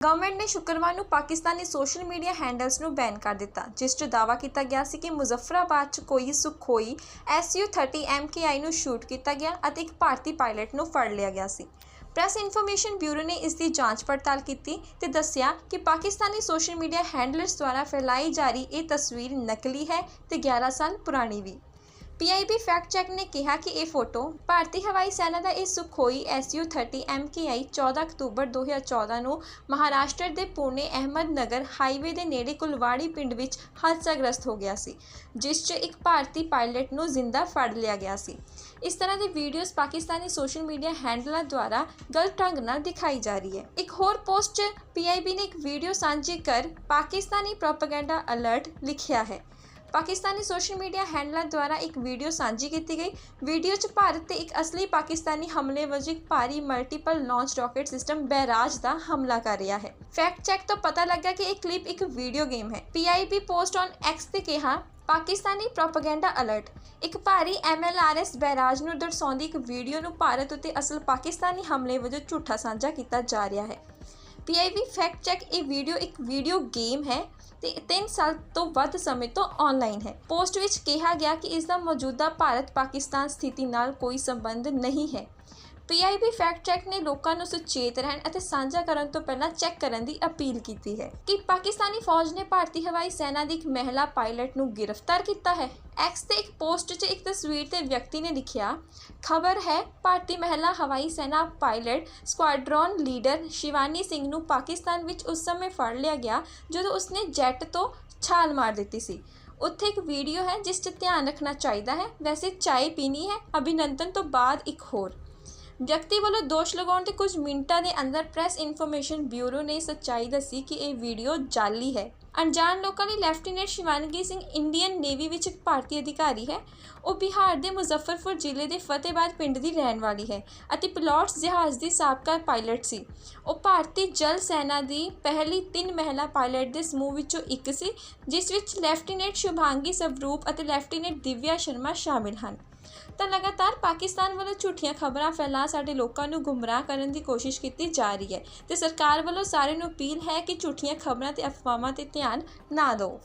Government ਨੇ ਸ਼ੁੱਕਰਵਾਰ ਨੂੰ ਪਾਕਿਸਤਾਨੀ ਸੋਸ਼ਲ ਮੀਡੀਆ ਹੈਂਡਲਸ ਨੂੰ ਬੈਨ ਕਰ ਦਿੱਤਾ, ਜਿਸ 'ਚ ਦਾਅਵਾ ਕੀਤਾ ਗਿਆ ਸੀ ਕਿ ਮੁਜ਼ੱਫਰਾਬਾਦ 'ਚ ਕੋਈ ਸੁਖੋਈ SU-30 MKI ਨੂੰ ਸ਼ੂਟ ਕੀਤਾ ਗਿਆ ਅਤੇ ਇੱਕ ਭਾਰਤੀ ਪਾਇਲਟ ਨੂੰ ਫੜ ਲਿਆ ਗਿਆ ਸੀ। ਪ੍ਰੈਸ ਇਨਫੋਰਮੇਸ਼ਨ ਬਿਊਰੋ ਨੇ ਇਸ ਦੀ ਜਾਂਚ ਪੜਤਾਲ ਕੀਤੀ ਤੇ ਦੱਸਿਆ ਕਿ ਪਾਕਿਸਤਾਨੀ ਸੋਸ਼ਲ ਮੀਡੀਆ ਹੈਂਡਲਰਸ ਦੁਆਰਾ ਫੈਲਾਈ ਜਾ ਰਹੀ ਇਹ ਤਸਵੀਰ ਨਕਲੀ ਹੈ ਤੇ 11 ਸਾਲ ਪੁਰਾਣੀ ਵੀ। ਪੀਆਈਬੀ ਫੈਕਟ ਚੈੱਕ ਨੇ ਕਿਹਾ ਕਿ ਇਹ ਫੋਟੋ ਭਾਰਤੀ ਹਵਾਈ ਸੈਨਾ ਦਾ ਇਹ ਸੁਖੋਈ Su-30 MKI 14 ਅਕਤੂਬਰ 2014 ਨੂੰ ਮਹਾਰਾਸ਼ਟਰ ਦੇ ਪੁਣੇ ਅਹਿਮਦਨਗਰ ਹਾਈਵੇ ਦੇ ਨੇੜੇ ਕੁਲਵਾੜੀ ਪਿੰਡ ਵਿੱਚ ਹਾਦਸਾਗ੍ਰਸਤ ਹੋ ਗਿਆ ਸੀ, ਜਿਸ 'ਚ ਇੱਕ ਭਾਰਤੀ ਪਾਇਲਟ ਨੂੰ ਜ਼ਿੰਦਾ ਫੜ ਲਿਆ ਗਿਆ ਸੀ। ਇਸ ਤਰ੍ਹਾਂ ਦੀ ਵੀਡੀਓਜ਼ ਪਾਕਿਸਤਾਨੀ ਸੋਸ਼ਲ ਮੀਡੀਆ ਹੈਂਡਲਾਂ ਦੁਆਰਾ ਗਲਤ ਢੰਗ ਨਾਲ ਦਿਖਾਈ ਜਾ ਰਹੀ ਹੈ। ਇੱਕ ਹੋਰ ਪੋਸਟ 'ਚ ਪੀਆਈਬੀ ਨੇ ਇੱਕ ਵੀਡੀਓ ਸਾਂਝੀ ਕਰ ਪਾਕਿਸਤਾਨੀ ਪ੍ਰੋਪਾਗੈਂਡਾ ਅਲਰਟ ਲਿਖਿਆ ਹੈ। ਪਾਕਿਸਤਾਨੀ ਸੋਸ਼ਲ ਮੀਡੀਆ ਹੈਂਡਲਰ ਦੁਆਰਾ ਇੱਕ ਵੀਡੀਓ ਸਾਂਝੀ ਕੀਤੀ ਗਈ। ਵੀਡੀਓ 'ਚ ਭਾਰਤ ਤੇ ਇੱਕ ਅਸਲੀ ਪਾਕਿਸਤਾਨੀ ਹਮਲੇ ਵਜੋਂ ਇੱਕ ਭਾਰੀ multiple launch rocket system barrage ਦਾ ਹਮਲਾ ਕਰ ਰਿਹਾ ਹੈ। ਫੈਕਟ ਚੈੱਕ ਤੋਂ ਪਤਾ ਲੱਗਾ ਕਿ ਇਹ ਕਲਿੱਪ ਇੱਕ ਵੀਡੀਓ ਗੇਮ ਹੈ। ਪੀਆਈਬੀ ਪੋਸਟ ਔਨ ਐਕਸ ਤੇ ਕਿਹਾ, ਪਾਕਿਸਤਾਨੀ ਪ੍ਰੋਪਾਗੈਂਡਾ ਅਲਰਟ ਇੱਕ ਭਾਰੀ ਐਮਐਲਆਰਐਸ ਬੈਰਾਜ ਨੂੰ ਦਰਸਾਉਂਦੀ ਇੱਕ ਵੀਡੀਓ ਨੂੰ ਭਾਰਤ ਉੱਤੇ ਅਸਲ ਪਾਕਿਸਤਾਨੀ ਹਮਲੇ ਵਜੋਂ ਝੂਠਾ ਸਾਂਝਾ ਕੀਤਾ ਜਾ ਰਿਹਾ ਹੈ। ਪੀਆਈਬੀ ਫੈਕਟ ਚੈੱਕ ਇਹ ਵੀਡੀਓ ਇੱਕ ਵੀਡੀਓ ਗੇਮ ਹੈ ਤੇ 3 ਸਾਲ ਤੋਂ ਵੱਧ ਸਮੇਂ ਤੋਂ ਆਨਲਾਈਨ ਹੈ। ਪੋਸਟ ਵਿੱਚ ਕਿਹਾ ਗਿਆ ਕਿ ਇਸ ਦਾ ਮੌਜੂਦਾ ਭਾਰਤ ਪਾਕਿਸਤਾਨ ਸਥਿਤੀ ਨਾਲ ਕੋਈ ਸੰਬੰਧ ਨਹੀਂ ਹੈ। ਪੀਆਈਬੀ ਫੈਕਟ ਚੈੱਕ ਨੇ ਲੋਕਾਂ ਨੂੰ ਸੁਚੇਤ ਰਹਿਣ ਅਤੇ ਸਾਂਝਾ ਕਰਨ ਤੋਂ ਪਹਿਲਾਂ ਚੈੱਕ ਕਰਨ ਦੀ ਅਪੀਲ ਕੀਤੀ ਹੈ ਕਿ ਪਾਕਿਸਤਾਨੀ ਫੌਜ ਨੇ ਭਾਰਤੀ ਹਵਾਈ ਸੈਨਾ ਦੀ ਇੱਕ ਮਹਿਲਾ ਪਾਇਲਟ ਨੂੰ ਗ੍ਰਿਫਤਾਰ ਕੀਤਾ ਹੈ। ਐਕਸ ਤੇ ਇੱਕ ਪੋਸਟ 'ਚ ਇੱਕ ਤਸਵੀਰ ਤੇ ਵਿਅਕਤੀ ਨੇ ਲਿਖਿਆ, ਖਬਰ ਹੈ, ਭਾਰਤੀ ਮਹਿਲਾ ਹਵਾਈ ਸੈਨਾ pilot squadron leader Shivani Singh ਨੂੰ ਪਾਕਿਸਤਾਨ ਵਿੱਚ ਉਸ ਸਮੇਂ ਫੜ ਲਿਆ ਗਿਆ ਜਦੋਂ ਉਸਨੇ ਜੈਟ ਤੋਂ ਛਾਲ ਮਾਰ ਦਿੱਤੀ ਸੀ। ਉੱਥੇ ਇੱਕ ਵੀਡੀਓ ਹੈ ਜਿਸ 'ਚ ਧਿਆਨ ਰੱਖਣਾ ਚਾਹੀਦਾ ਹੈ। ਵੈਸੇ ਚਾय ਪੀਣੀ ਹੈ। ਅਭਿਨੰਦਨ ਤੋਂ ਬਾਅਦ ਇੱਕ ਹੋਰ। ਵਿਅਕਤੀ ਵੱਲੋਂ ਦੋਸ਼ ਲਗਾਉਣ 'ਤੇ ਕੁਝ ਮਿੰਟਾਂ ਦੇ ਅੰਦਰ ਪ੍ਰੈਸ ਇਨਫੋਰਮੇਸ਼ਨ ਬਿਊਰੋ ਨੇ ਸੱਚਾਈ ਦੱਸੀ ਕਿ ਇਹ ਵੀਡੀਓ ਜਾਲੀ ਹੈ। ਅਣਜਾਣ ਲੋਕਾਂ ਲਈ lieutenant Shivangi Singh Indian navy ਵਿੱਚ ਇੱਕ ਭਾਰਤੀ ਅਧਿਕਾਰੀ ਹੈ। ਉਹ ਬਿਹਾਰ ਦੇ ਮੁਜ਼ੱਫਰਪੁਰ ਜ਼ਿਲ੍ਹੇ ਦੇ ਫਤਿਹਬਾਦ ਪਿੰਡ ਦੀ ਰਹਿਣ ਵਾਲੀ ਹੈ ਅਤੇ ਪਿਲੋਟਸ ਜਹਾਜ਼ ਦੀ ਸਾਬਕਾ ਪਾਇਲਟ ਸੀ। ਉਹ ਭਾਰਤੀ ਜਲ ਸੈਨਾ ਦੀ ਪਹਿਲੀ ਤਿੰਨ ਮਹਿਲਾ ਪਾਇਲਟ ਦੇ ਸਮੂਹ ਵਿੱਚੋਂ ਇੱਕ ਸੀ, ਜਿਸ ਵਿੱਚ ਲੈਫਟੀਨੈਂਟ ਸ਼ੁਭਾਂਗੀ ਸਵਰੂਪ ਅਤੇ ਲੈਫਟੀਨੈਂਟ ਦਿਵਿਆ ਸ਼ਰਮਾ ਸ਼ਾਮਿਲ ਹਨ। ਤਾਂ ਲਗਾਤਾਰ ਪਾਕਿਸਤਾਨ ਵੱਲੋਂ ਝੂਠੀਆਂ ਖਬਰਾਂ ਫੈਲਾ ਸਾਡੇ ਲੋਕਾਂ ਨੂੰ ਗੁੰਮਰਾਹ ਕਰਨ ਦੀ ਕੋਸ਼ਿਸ਼ ਕੀਤੀ ਜਾ ਰਹੀ ਹੈ ਤੇ ਸਰਕਾਰ ਵੱਲੋਂ ਸਾਰਿਆਂ ਨੂੰ ਅਪੀਲ ਹੈ ਕਿ ਝੂਠੀਆਂ ਖਬਰਾਂ ਤੇ ਅਫਵਾਹਾਂ ਤੇ ਧਿਆਨ ਨਾ ਦਿਓ।